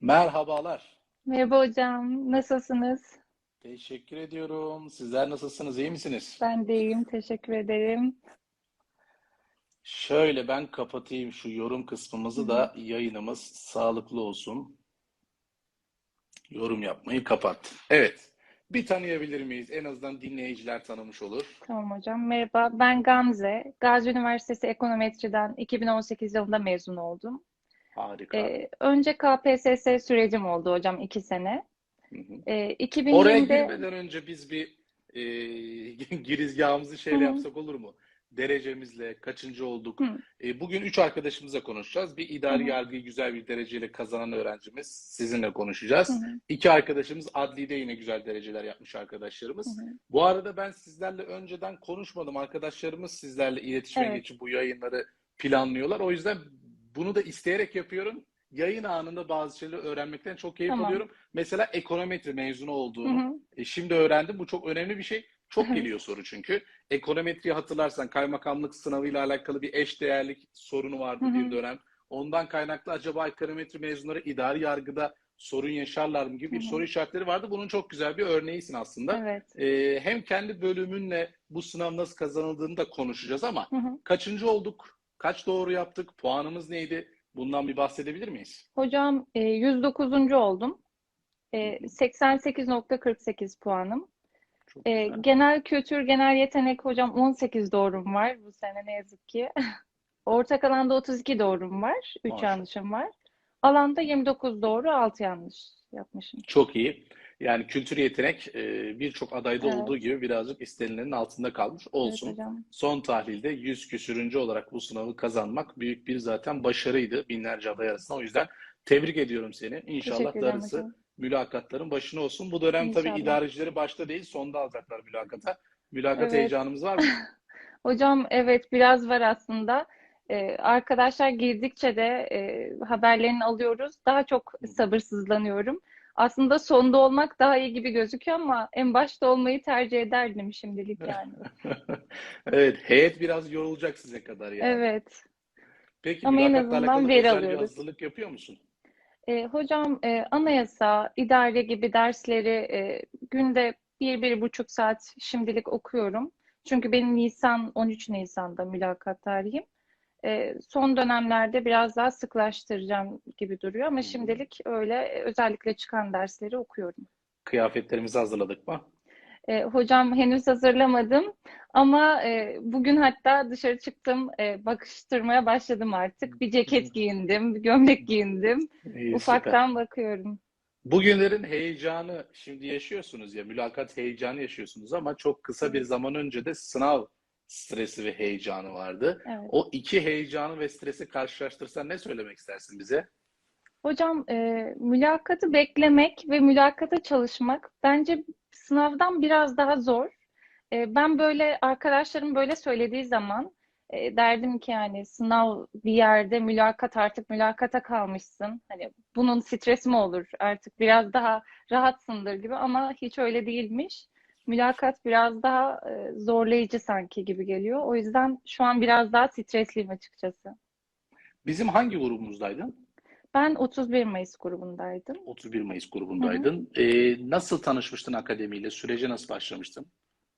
Merhabalar. Merhaba hocam, nasılsınız? Teşekkür ediyorum. Sizler nasılsınız? İyi misiniz? Ben de iyiyim, teşekkür ederim. Şöyle ben kapatayım şu yorum kısmımızı da yayınımız sağlıklı olsun. Yorum yapmayı kapat. Evet. Bir tanıyabilir miyiz? En azından dinleyiciler tanımış olur. Tamam hocam, merhaba. Ben Gamze. Gazi Üniversitesi Ekonometri'den 2018 yılında mezun oldum. Harika. Ee, önce KPSS sürecim oldu hocam, iki sene. Hı hı. Ee, Oraya 2020'de girmeden önce biz bir e, girizgahımızı Hı şeyle hı. yapsak olur mu? Derecemizle kaçıncı olduk? Hı E, bugün üç arkadaşımızla konuşacağız. Bir idari hı. yargıyı güzel bir dereceyle kazanan öğrencimiz sizinle konuşacağız. hı. İki arkadaşımız adlide yine güzel dereceler yapmış arkadaşlarımız. hı. Bu arada ben sizlerle önceden konuşmadım. Arkadaşlarımız sizlerle iletişime Evet. geçip bu yayınları planlıyorlar. O yüzden bunu da isteyerek yapıyorum. Yayın anında bazı şeyleri öğrenmekten çok keyif Tamam. alıyorum. Mesela ekonometri mezunu olduğunu e, şimdi öğrendim. Bu çok önemli bir şey. Çok geliyor soru çünkü. Ekonometriyi hatırlarsan kaymakamlık sınavıyla alakalı bir eşdeğerlik sorunu Hı vardı bir dönem. Ondan kaynaklı acaba ekonometri mezunları idari yargıda sorun yaşarlar mı gibi bir soru işaretleri vardı. Bunun çok güzel bir örneğisin aslında. Evet. Ee, hem kendi bölümünle bu sınav nasıl kazanıldığını da konuşacağız ama Hı hı. kaçıncı olduk? Kaç doğru yaptık? Puanımız neydi? Bundan bir bahsedebilir miyiz? Hocam e, 109. oldum. Hı E, hı. 88.48 puanım. Çok E, genel kültür, genel yetenek hocam 18 doğrum var bu sene ne yazık ki. Ortak alanda 32 doğrum var, 3 Maşallah. yanlışım var. Alanda 29 doğru, 6 yanlış yapmışım. Çok iyi. Yani kültür yetenek e, birçok adayda olduğu Evet, gibi birazcık istenilenin altında kalmış. evet Olsun. hocam. Son tahlilde 100 küsürüncü olarak bu sınavı kazanmak büyük bir zaten başarıydı binlerce aday arasında. O yüzden tebrik ediyorum seni. İnşallah darısı hocam. mülakatların başına olsun. Bu dönem tabii İnşallah. idarecileri başta değil sonda alacaklar mülakata. Mülakat Evet. heyecanımız var mı? Hocam evet biraz var aslında. Ee, arkadaşlar girdikçe de e, haberlerini alıyoruz. Daha çok sabırsızlanıyorum. Aslında sonda olmak daha iyi gibi gözüküyor ama en başta olmayı tercih ederdim şimdilik yani. Evet, heyet biraz yorulacak size kadar yani. Evet. Peki Ama en azından veri alıyoruz. hazırlık yapıyor musun? E, hocam e, anayasa, idare gibi dersleri e, günde bir, bir buçuk saat şimdilik okuyorum. Çünkü benim Nisan, 13 Nisan'da mülakat tarihim. E, son dönemlerde biraz daha sıklaştıracağım gibi duruyor ama şimdilik öyle e, özellikle çıkan dersleri okuyorum. Kıyafetlerimizi hazırladık mı? E, hocam henüz hazırlamadım ama e, bugün hatta dışarı çıktım, e, bakıştırmaya başladım artık. Bir ceket giyindim, bir gömlek giyindim. İyi, süper. Ufaktan bakıyorum. Bugünlerin heyecanı şimdi yaşıyorsunuz ya, mülakat heyecanı yaşıyorsunuz ama çok kısa bir zaman önce de sınav stresi ve heyecanı vardı. evet. O iki heyecanı ve stresi karşılaştırsan ne söylemek istersin bize? Hocam e, mülakatı beklemek ve mülakata çalışmak bence sınavdan biraz daha zor. E, ben böyle arkadaşlarım böyle söylediği zaman e, derdim ki yani sınav bir yerde mülakat artık mülakata kalmışsın. Hani bunun stresi mi olur artık biraz daha rahatsındır gibi ama hiç öyle değilmiş. Mülakat biraz daha e, zorlayıcı sanki gibi geliyor. O yüzden şu an biraz daha stresliyim açıkçası. Bizim hangi grubumuzdaydın? Ben 31 Mayıs grubundaydım. 31 Mayıs Hı hı. grubundaydın. Ee, nasıl tanışmıştın akademiyle? Sürece nasıl başlamıştın?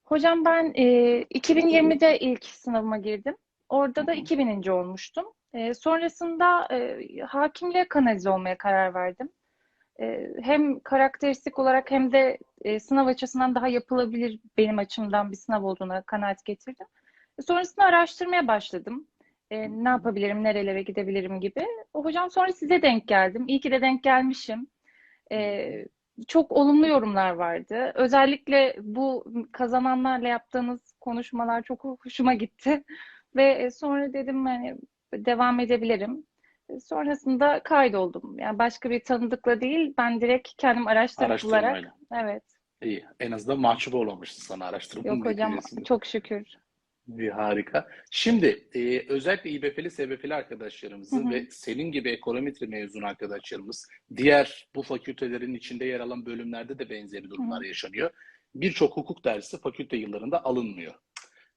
Hocam ben e, 2020'de ilk sınavıma girdim. Orada Hı da hı. 2000. olmuştum. E, sonrasında e, hakimliğe kanalize olmaya karar verdim. E, hem karakteristik olarak hem de e, sınav açısından daha yapılabilir benim açımdan bir sınav olduğuna kanaat getirdim. Sonrasında araştırmaya başladım. E, Hı ne yapabilirim, nerelere gidebilirim gibi. O, hocam sonra size denk geldim. İyi ki de denk gelmişim. Ee, çok olumlu yorumlar vardı. Özellikle bu kazananlarla yaptığınız konuşmalar çok hoşuma gitti. Ve e, sonra dedim hani devam edebilirim. E, Sonrasında kaydoldum. Yani başka bir tanıdıkla değil, ben direkt kendim. Araştırmayla. Evet. İyi. En azından mahcup olmamışsın sana araştırmanın Yok hocam, neticesinde. çok şükür. İyi, harika. Şimdi e, özellikle İBF'li, SBF'li Hı arkadaşlarımızın hı. ve senin gibi ekonometri mezunu arkadaşlarımız, diğer bu fakültelerin içinde yer alan bölümlerde de benzeri Hı durumlar hı. yaşanıyor. Birçok hukuk dersi fakülte yıllarında alınmıyor.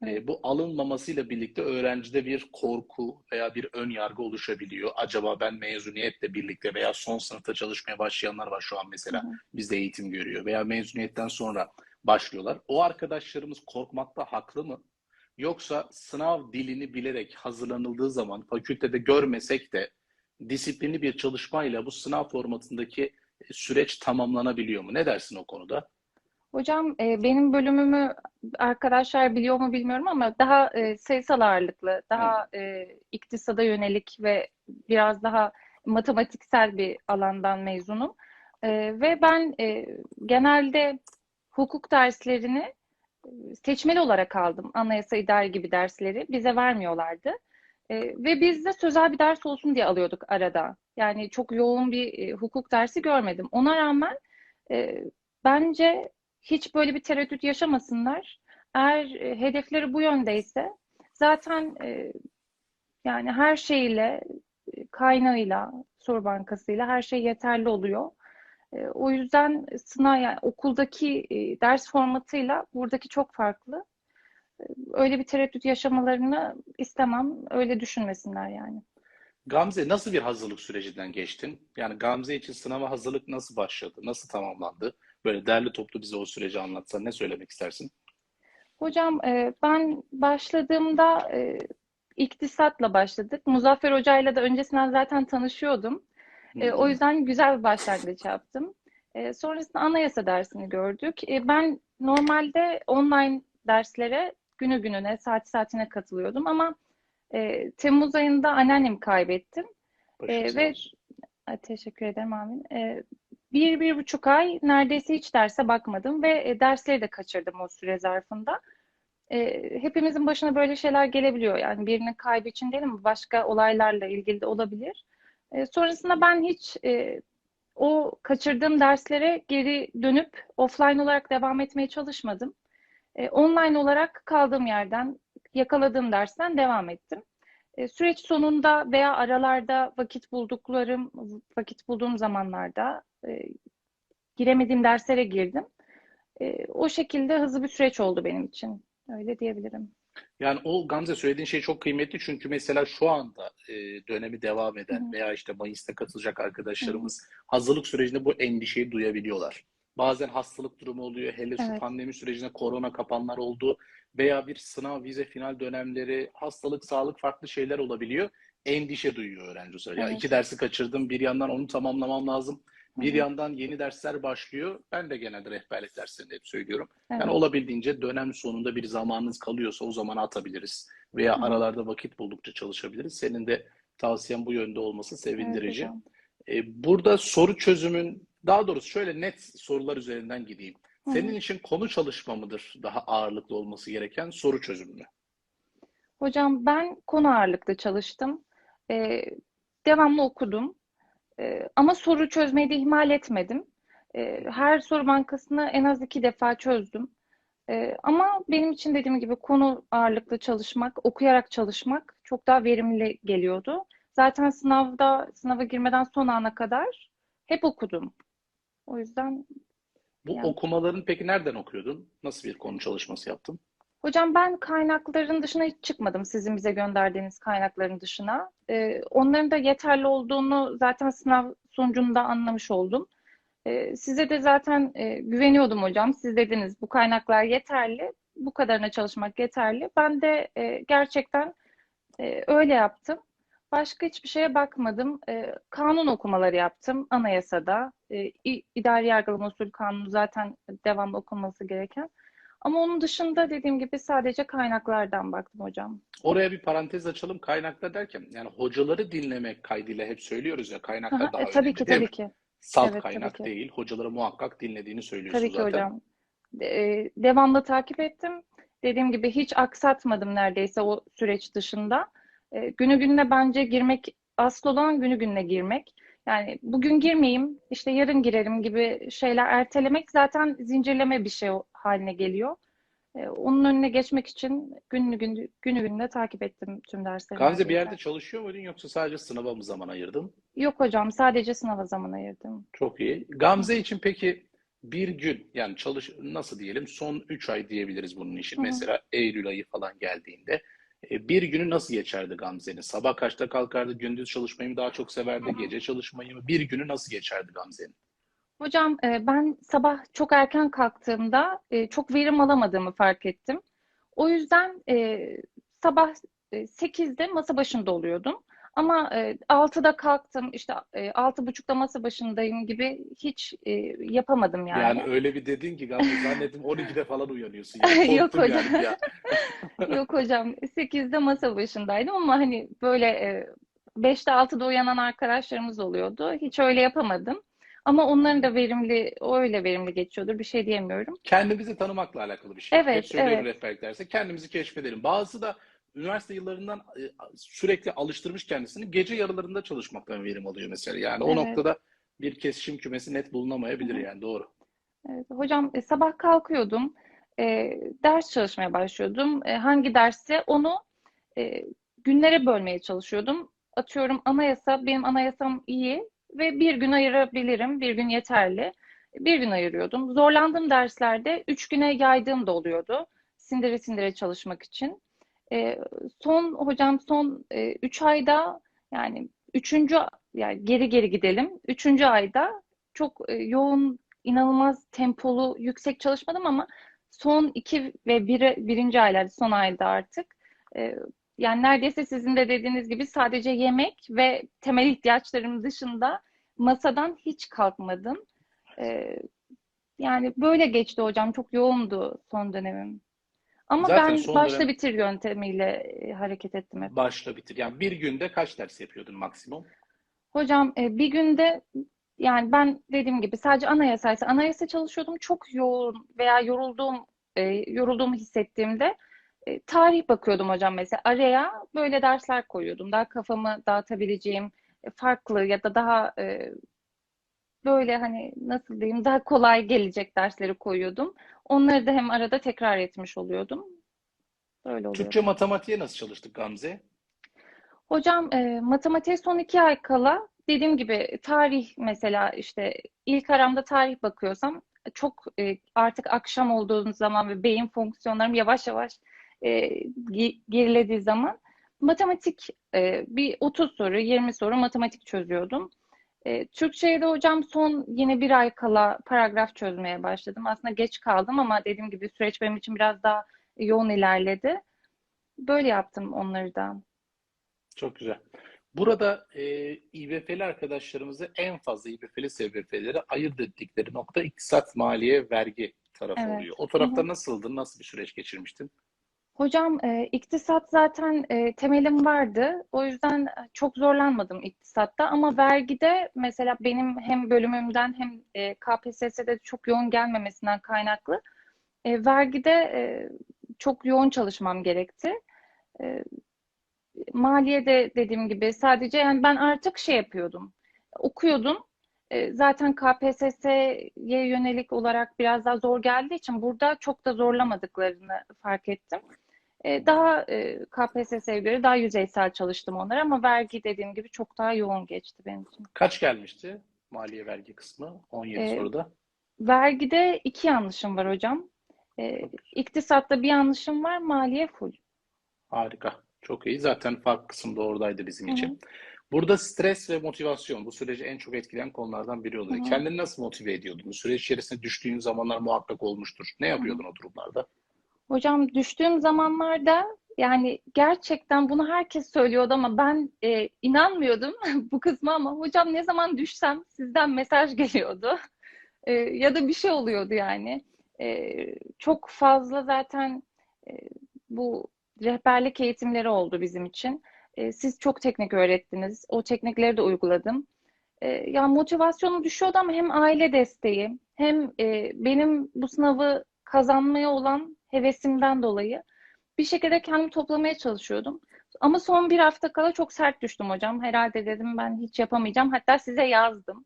E, bu alınmamasıyla birlikte öğrencide bir korku veya bir ön yargı oluşabiliyor. Acaba ben mezuniyetle birlikte veya son sınıfta çalışmaya başlayanlar var şu an mesela Hı bizde eğitim görüyor veya mezuniyetten sonra başlıyorlar. O arkadaşlarımız korkmakta haklı mı? Yoksa sınav dilini bilerek hazırlanıldığı zaman fakültede görmesek de disiplinli bir çalışmayla bu sınav formatındaki e, süreç tamamlanabiliyor mu? Ne dersin o konuda? Hocam e, benim bölümümü arkadaşlar biliyor mu bilmiyorum ama daha e, sayısal ağırlıklı, daha e, iktisada yönelik ve biraz daha matematiksel bir alandan mezunum. E, ve ben e, genelde hukuk derslerini e, seçmeli olarak aldım. Anayasa idare gibi dersleri bize vermiyorlardı. E, ve biz de sözel bir ders olsun diye alıyorduk arada. Yani çok yoğun bir e, hukuk dersi görmedim. Ona rağmen e, bence hiç böyle bir tereddüt yaşamasınlar. Eğer e, hedefleri bu yöndeyse zaten e, yani her şeyle, e, kaynağıyla, soru bankasıyla her şey yeterli oluyor. O yüzden sınav yani okuldaki ders formatıyla buradaki çok farklı. Öyle bir tereddüt yaşamalarını istemem. Öyle düşünmesinler yani. Gamze nasıl bir hazırlık sürecinden geçtin? Yani Gamze için sınava hazırlık nasıl başladı? Nasıl tamamlandı? Böyle derli toplu bize o süreci anlatsan ne söylemek istersin? Hocam e, ben başladığımda e, iktisatla başladık. Muzaffer Hoca'yla da öncesinden zaten tanışıyordum. E, o yüzden güzel bir başlangıç yaptım. E, sonrasında anayasa dersini gördük. E, ben normalde online derslere günü gününe, saat saatine katılıyordum ama e, Temmuz ayında anneannemi kaybettim. E, ve teşekkür ederim amin. E, bir, bir buçuk ay neredeyse hiç derse bakmadım ve e, dersleri de kaçırdım o süre zarfında. E, hepimizin başına böyle şeyler gelebiliyor. Yani birinin kaybı için değil mi? Başka olaylarla ilgili de olabilir. E, sonrasında ben hiç e, o kaçırdığım derslere geri dönüp offline olarak devam etmeye çalışmadım. E, online olarak kaldığım yerden, yakaladığım dersten devam ettim. E, süreç sonunda veya aralarda vakit bulduklarım, vakit bulduğum zamanlarda e, giremediğim derslere girdim. E, o şekilde hızlı bir süreç oldu benim için. Öyle diyebilirim. Yani o Gamze söylediğin şey çok kıymetli çünkü mesela şu anda e, dönemi devam eden Hı hı. veya işte Mayıs'ta katılacak arkadaşlarımız hazırlık sürecinde bu endişeyi duyabiliyorlar. Bazen hastalık durumu oluyor, hele şu Evet. pandemi sürecinde korona kapanlar oldu veya bir sınav, vize, final dönemleri, hastalık, sağlık farklı şeyler olabiliyor. Endişe duyuyor öğrenci sırada. Ya Evet. iki dersi kaçırdım, bir yandan onu tamamlamam lazım. Bir Hı hı. yandan yeni dersler başlıyor. Ben de genelde rehberlik derslerinde hep söylüyorum. Evet. Yani olabildiğince dönem sonunda bir zamanınız kalıyorsa o zaman atabiliriz. Veya Hı. aralarda vakit buldukça çalışabiliriz. Senin de tavsiyen bu yönde olması Evet sevindirici. hocam. E, burada soru çözümün, daha doğrusu şöyle net sorular üzerinden gideyim. Hı hı. Senin için konu çalışma mıdır daha ağırlıklı olması gereken soru çözümü mü? Hocam ben konu ağırlıklı çalıştım. E, devamlı okudum. E, ama soru çözmeyi de ihmal etmedim. E, her soru bankasını en az iki defa çözdüm. E, ama benim için dediğim gibi konu ağırlıklı çalışmak, okuyarak çalışmak çok daha verimli geliyordu. Zaten sınavda, sınava girmeden son ana kadar hep okudum. O yüzden Bu yani okumaların peki nereden okuyordun? Nasıl bir konu çalışması yaptın? Hocam ben kaynakların dışına hiç çıkmadım sizin bize gönderdiğiniz kaynakların dışına. Ee, onların da yeterli olduğunu zaten sınav sonucunda anlamış oldum. Ee, size de zaten e, güveniyordum hocam. Siz dediniz bu kaynaklar yeterli, bu kadarına çalışmak yeterli. Ben de e, gerçekten e, öyle yaptım. Başka hiçbir şeye bakmadım. E, kanun okumaları yaptım anayasada. E, İdari Yargılama Usulü Kanunu zaten devamlı okunması gereken. Ama onun dışında dediğim gibi sadece kaynaklardan baktım hocam. Oraya bir parantez açalım. Kaynaklar derken yani hocaları dinlemek kaydıyla hep söylüyoruz ya kaynaklar Aha, daha e, tabii önemli ki tabii ki. Salt Evet tabii kaynak ki. değil. Hocaları muhakkak dinlediğini söylüyorsun Tabii ki zaten. hocam. E, devamlı takip ettim. Dediğim gibi hiç aksatmadım neredeyse o süreç dışında. E, günü gününe bence girmek, asıl olan günü gününe girmek. Yani bugün girmeyeyim, işte yarın girerim gibi şeyler ertelemek zaten zincirleme bir şey haline geliyor. E, onun önüne geçmek için günü günü, günü gününe takip ettim tüm dersleri Gamze bir yerde çalışıyor muydun yoksa sadece sınava mı zaman ayırdın? Yok hocam, sadece sınava zaman ayırdım. Çok iyi. Gamze için peki bir gün yani çalış nasıl diyelim son 3 ay diyebiliriz bunun için. Hı hı. Mesela Eylül ayı falan geldiğinde bir günü nasıl geçerdi Gamze'nin? Sabah kaçta kalkardı? Gündüz çalışmayı mı daha çok severdi? Gece çalışmayı mı? Bir günü nasıl geçerdi Gamze'nin? Hocam e, ben sabah çok erken kalktığımda e, çok verim alamadığımı fark ettim. O yüzden e, sabah e, 8'de masa başında oluyordum. Ama e, 6'da kalktım işte e, 6.30'da masa başındayım gibi hiç e, yapamadım Yani yani. öyle bir dedin ki zannettim 12'de falan uyanıyorsun. Yani Yok hocam. yani ya. Yok hocam 8'de masa başındaydım ama hani böyle e, 5'te 6'da uyanan arkadaşlarımız oluyordu. Hiç öyle yapamadım. Ama onların da verimli, öyle verimli geçiyordur. Bir şey diyemiyorum. Kendimizi tanımakla alakalı bir şey. Hep Evet, söylüyorum evet. rehberlik derse kendimizi keşfedelim. Bazısı da üniversite yıllarından e, sürekli alıştırmış kendisini gece yarılarında çalışmaktan verim alıyor mesela. Yani o Evet. noktada bir kesişim kümesi net bulunamayabilir Hı hı. yani doğru. Evet, hocam e, sabah kalkıyordum, e, ders çalışmaya başlıyordum. E, hangi dersse onu e, günlere bölmeye çalışıyordum. Atıyorum anayasa, benim anayasam iyi ve bir gün ayırabilirim, bir gün yeterli. Bir gün ayırıyordum. Zorlandığım derslerde üç güne yaydığım da oluyordu. Sindire sindire çalışmak için. E, son hocam son e, üç ayda yani üçüncü yani geri geri gidelim. Üçüncü ayda çok e, yoğun inanılmaz tempolu, yüksek çalışmadım ama son iki ve biri, birinci aylarda, son ayda artık e, yani neredeyse sizin de dediğiniz gibi sadece yemek ve temel ihtiyaçlarım dışında masadan hiç kalkmadım. E, yani böyle geçti hocam. Çok yoğundu son dönemim. Ama Zaten ben başla dönem bitir yöntemiyle e, hareket ettim hep. başla bitir. Yani bir günde kaç ders yapıyordun maksimum? Hocam e, bir günde yani ben dediğim gibi sadece anayasaysa anayasa çalışıyordum. Çok yoğun veya yorulduğum e, yorulduğumu hissettiğimde tarih bakıyordum hocam mesela. Araya böyle dersler koyuyordum. Daha kafamı dağıtabileceğim farklı ya da daha böyle hani nasıl diyeyim daha kolay gelecek dersleri koyuyordum. Onları da hem arada tekrar etmiş oluyordum. Böyle Türkçe oluyordu. matematiğe nasıl çalıştık Gamze? Hocam e, matematiğe son iki ay kala dediğim gibi tarih mesela işte ilk aramda tarih bakıyorsam çok e, artık akşam olduğu zaman ve beyin fonksiyonlarım yavaş yavaş e, ge- gerilediği zaman matematik e, bir 30 soru 20 soru matematik çözüyordum. E, Türkçe'ye de hocam son yine bir ay kala paragraf çözmeye başladım. Aslında geç kaldım ama dediğim gibi süreç benim için biraz daha yoğun ilerledi. Böyle yaptım onları da. Çok güzel. Burada e, İBF'li arkadaşlarımızı en fazla İBF'li SBF'leri ayırt ettikleri nokta iktisat, maliye, vergi tarafı Evet. oluyor. O tarafta hı. nasıldın? Nasıl bir süreç geçirmiştin? Hocam e, iktisat zaten e, temelim vardı. O yüzden çok zorlanmadım iktisatta. Ama vergide mesela benim hem bölümümden hem e, KPSS'de çok yoğun gelmemesinden kaynaklı e, vergide e, çok yoğun çalışmam gerekti. E, Maliye de dediğim gibi sadece yani ben artık şey yapıyordum. Okuyordum. E, Zaten KPSS'ye yönelik olarak biraz daha zor geldiği için burada çok da zorlamadıklarını fark ettim. E, Daha e, KPSS'ye göre daha yüzeysel çalıştım onlara ama vergi dediğim gibi çok daha yoğun geçti benim için. Kaç gelmişti maliye vergi kısmı? 17 E, soruda. Vergide iki yanlışım var hocam. E, güzel. iktisatta bir yanlışım var, maliye full. Harika. Çok iyi. Zaten fark kısmı da oradaydı bizim Hı hı, için. Burada stres ve motivasyon bu süreci en çok etkileyen konulardan biri oluyor. hı, Kendini nasıl motive ediyordun? Bu süreç içerisinde düştüğün zamanlar muhakkak olmuştur. Ne yapıyordun o durumlarda? Hocam düştüğüm zamanlarda yani gerçekten bunu herkes söylüyordu ama ben e, inanmıyordum bu kısma ama hocam ne zaman düşsem sizden mesaj geliyordu. E, ya da bir şey oluyordu yani. E, çok fazla zaten e, bu rehberlik eğitimleri oldu bizim için. E, siz çok teknik öğrettiniz. O teknikleri de uyguladım. E, ya motivasyonum düşüyordu ama hem aile desteği hem e, benim bu sınavı kazanmaya olan hevesimden dolayı bir şekilde kendimi toplamaya çalışıyordum. Ama son bir hafta kala çok sert düştüm hocam. Herhalde dedim ben hiç yapamayacağım. Hatta size yazdım.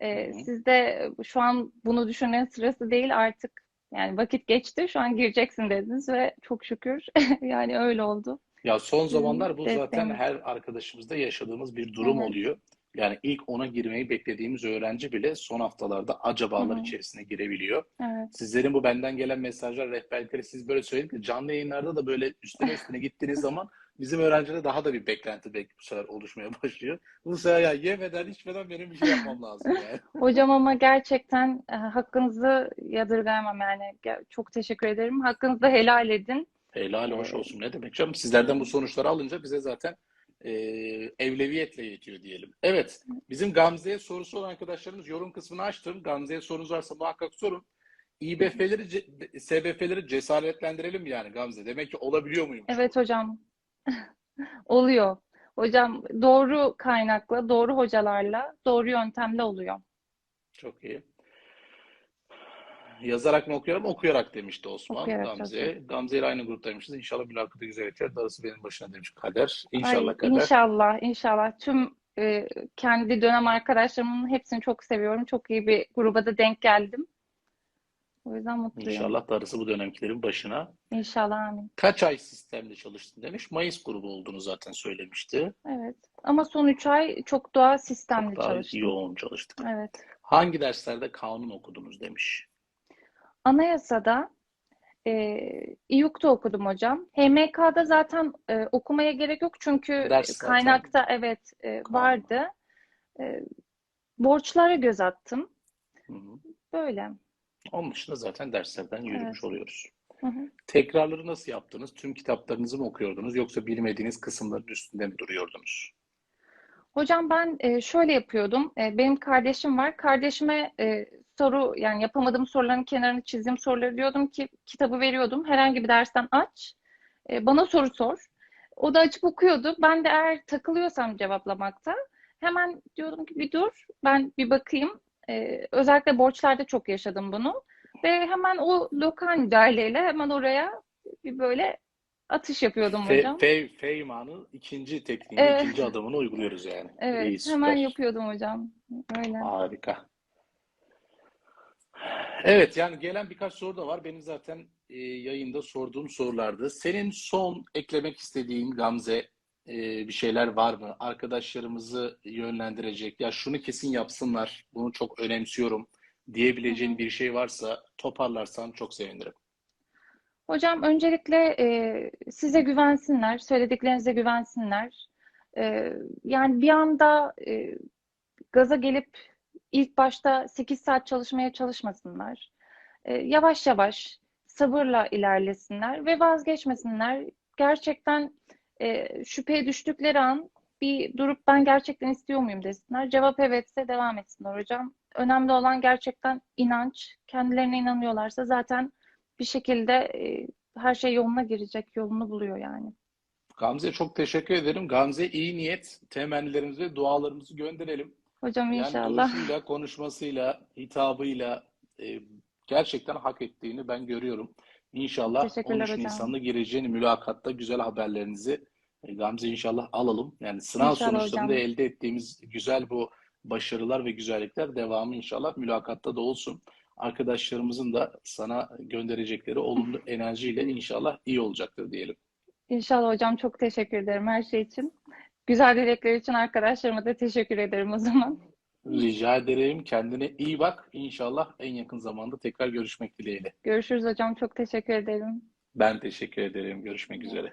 E, hı. siz de şu an bunu düşünmenin sırası değil artık. Yani vakit geçti. Şu an gireceksin dediniz ve çok şükür yani öyle oldu. Ya son Sizin zamanlar bu zaten her arkadaşımızda yaşadığımız bir durum Evet. oluyor. Yani ilk ona girmeyi beklediğimiz öğrenci bile son haftalarda acabalar içerisine girebiliyor. Evet. Sizlerin bu benden gelen mesajlar, rehberlikleri siz böyle söylediniz. Canlı yayınlarda da böyle üstüne üstüne gittiğiniz zaman bizim öğrencilerde daha da bir beklenti belki bu sefer oluşmaya başlıyor. Bu sefer ya yemeden içmeden benim bir şey yapmam lazım yani. Hocam ama gerçekten e, hakkınızı yadırgayamam yani. Çok teşekkür ederim. Hakkınızı helal edin. Helal hoş olsun ne demek canım. Sizlerden bu sonuçları alınca bize zaten e, evleviyetle yetiyor diyelim. Evet bizim Gamze'ye sorusu olan arkadaşlarımız yorum kısmını açtım. Gamze'ye sorunuz varsa muhakkak sorun. İBF'leri, SBF'leri cesaretlendirelim mi yani Gamze? Demek ki olabiliyor muymuş? Evet hocam. Oluyor. Hocam doğru kaynakla, doğru hocalarla, doğru yöntemle oluyor. Çok iyi. Yazarak mı okuyorum? Okuyarak demişti Osman Okuyarak Gamze. Gamze ile aynı gruptaymışız. İnşallah mülakatı güzel geçer. Darısı benim başına demiş Kader. Ay İnşallah Kader. inşallah, inşallah. Tüm e, kendi dönem arkadaşlarımın hepsini çok seviyorum. Çok iyi bir gruba da denk geldim. O yüzden mutluyum. İnşallah darısı bu dönemkilerin başına. İnşallah amin. Kaç ay sistemde çalıştın demiş. Mayıs grubu olduğunu zaten söylemişti. Evet. Ama son 3 ay çok daha sistemli Çok daha çalıştım. yoğun çalıştık. Evet. Hangi derslerde kanun okudunuz demiş. Anayasada e, İYUK'ta okudum hocam. HMK'da zaten e, okumaya gerek yok çünkü Ders zaten kaynakta evet e, vardı. E, borçlara göz attım. Hı hı. Böyle. Onun dışında zaten derslerden yürümüş Evet. oluyoruz. Hı hı. Tekrarları nasıl yaptınız? Tüm kitaplarınızı mı okuyordunuz yoksa bilmediğiniz kısımların üstünde mi duruyordunuz? Hocam ben e, şöyle yapıyordum. E, benim kardeşim var. Kardeşime e, soru yani yapamadığım soruların kenarını çizdiğim soruları diyordum ki kitabı veriyordum. Herhangi bir dersten aç. Bana soru sor. O da açıp okuyordu. Ben de eğer takılıyorsam cevaplamakta hemen diyordum ki bir dur ben bir bakayım. Özellikle borçlarda çok yaşadım bunu. Ve hemen o lokal müdahaleyle hemen oraya bir böyle atış yapıyordum Fe, hocam. fe, Feyman'ın ikinci tekniğini, Evet. ikinci adımını uyguluyoruz yani. Evet, İyi, hemen yapıyordum hocam. Öyle. Harika. Evet yani gelen birkaç soru da var. Benim zaten e, yayında sorduğum sorulardı. Senin son eklemek istediğin Gamze e, bir şeyler var mı? Arkadaşlarımızı yönlendirecek. Ya şunu kesin yapsınlar. Bunu çok önemsiyorum diyebileceğin bir şey varsa toparlarsan çok sevinirim. Hocam öncelikle e, size güvensinler, söylediklerinize güvensinler. E, yani bir anda e, gaza gelip ilk başta 8 saat çalışmaya çalışmasınlar. E, yavaş yavaş sabırla ilerlesinler ve vazgeçmesinler. Gerçekten e, şüpheye düştükleri an bir durup ben gerçekten istiyor muyum desinler. Cevap evetse devam etsinler hocam. Önemli olan gerçekten inanç. Kendilerine inanıyorlarsa zaten bir şekilde e, her şey yoluna girecek, yolunu buluyor yani. Gamze çok teşekkür ederim. Gamze iyi niyet, temennilerimizi ve dualarımızı gönderelim. Hocam Yani inşallah. duruşuyla, konuşmasıyla, hitabıyla e, gerçekten hak ettiğini ben görüyorum. İnşallah Teşekkürler 13 hocam. Nisan'da gireceğin mülakatta güzel haberlerinizi e, Gamze inşallah alalım. Yani sınav İnşallah sonuçlarında hocam. elde ettiğimiz güzel bu başarılar ve güzellikler devamı inşallah mülakatta da olsun. Arkadaşlarımızın da sana gönderecekleri olumlu enerjiyle inşallah iyi olacaktır diyelim. İnşallah hocam çok teşekkür ederim her şey için. Güzel dilekler için arkadaşlarıma da teşekkür ederim o zaman. Rica ederim. Kendine iyi bak. İnşallah en yakın zamanda tekrar görüşmek dileğiyle. Görüşürüz hocam. Çok teşekkür ederim. Ben teşekkür ederim. Görüşmek üzere.